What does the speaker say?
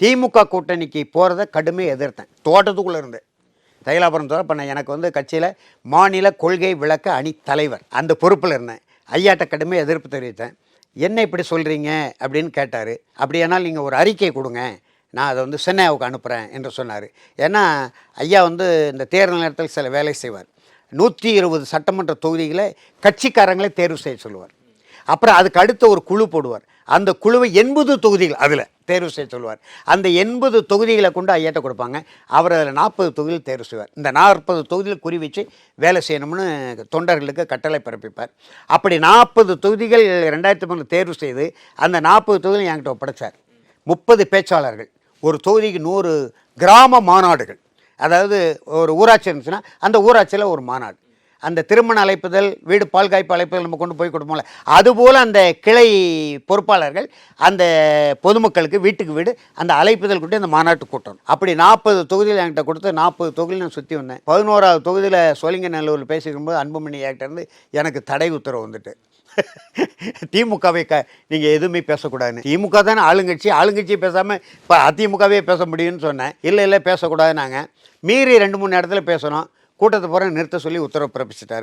திமுக கூட்டணிக்கு போகிறத கடுமையாக எதிர்த்தேன். தோட்டத்துக்குள்ளே இருந்தேன். தைலாபுரம் தோற இப்போ நான் எனக்கு வந்து கட்சியில் மாநில கொள்கை விளக்க அணி தலைவர் அந்த பொறுப்பில் இருந்தேன். ஐயாட்ட கடுமையாக எதிர்ப்பு தெரிவித்தேன். என்ன இப்படி சொல்கிறீங்க அப்படின்னு கேட்டார். அப்படியானால் நீங்கள் ஒரு அறிக்கை கொடுங்க. நான் அதை வந்து சென்னையாவுக்கு அனுப்புகிறேன் என்று சொன்னார். ஏன்னா ஐயா வந்து இந்த தேர்தல் நேரத்தில் சில வேலை செய்வார். நூற்றி இருபது சட்டமன்ற தொகுதிகளை கட்சிக்காரங்களே தேர்வு செய்ய சொல்லுவார். அப்புறம் அதுக்கு அடுத்த ஒரு குழு போடுவார். அந்த குழுவை எண்பது தொகுதிகள் அதில் தேர்வு செய்ய சொல்லுவார். அந்த எண்பது தொகுதிகளை கொண்டு ஐயாட்ட கொடுப்பாங்க. அவர் அதில் நாற்பது தொகுதியில் தேர்வு செய்வார். இந்த நாற்பது தொகுதியில் குறி வச்சு வேலை செய்யணும்னு தொண்டர்களுக்கு கட்டளை பிறப்பிப்பார். அப்படி நாற்பது தொகுதிகள் ரெண்டாயிரத்தி மூணு தேர்வு செய்து அந்த நாற்பது தொகுதியில் என்கிட்ட ஒப்படைச்சார். முப்பது பேச்சாளர்கள். ஒரு தொகுதிக்கு நூறு கிராம மாநாடுகள். அதாவது ஒரு ஊராட்சி இருந்துச்சுன்னா அந்த ஊராட்சியில் ஒரு மாநாடு. அந்த திருமண அழைப்புதல் வீடு பால் காய்ப்பு அழைப்புதல் நம்ம கொண்டு போய் கொடுப்போம்ல. அதுபோல் அந்த கிளை பொறுப்பாளர்கள் அந்த பொதுமக்களுக்கு வீட்டுக்கு வீடு அந்த அழைப்புதல் கொண்டு அந்த மாநாட்டு கூட்டம் அப்படி நாற்பது தொகுதியில் என்கிட்ட கொடுத்து நாற்பது தொகுதியில் நான் சுற்றி வந்தேன். பதினோராவது தொகுதியில் சோழிங்கநல்லூரில் பேசிக்கும்போது அன்புமணி ஏகிட்ட எனக்கு தடை உத்தரவு வந்துட்டு. திமுகவை க நீங்கள் எதுவுமே பேசக்கூடாதுன்னு. திமுக தானே ஆளுங்கட்சி ஆளுங்கட்சி பேசாமல் இப்போ அதிமுகவே பேச முடியும்னு சொன்னேன். இல்லை இல்லை பேசக்கூடாது நாங்கள் மீறி ரெண்டு மூணு இடத்துல பேசணும். கூட்டத்தை போகிற நிறுத்த சொல்லி உத்தரவு பிறப்பிச்சிட்டாரு.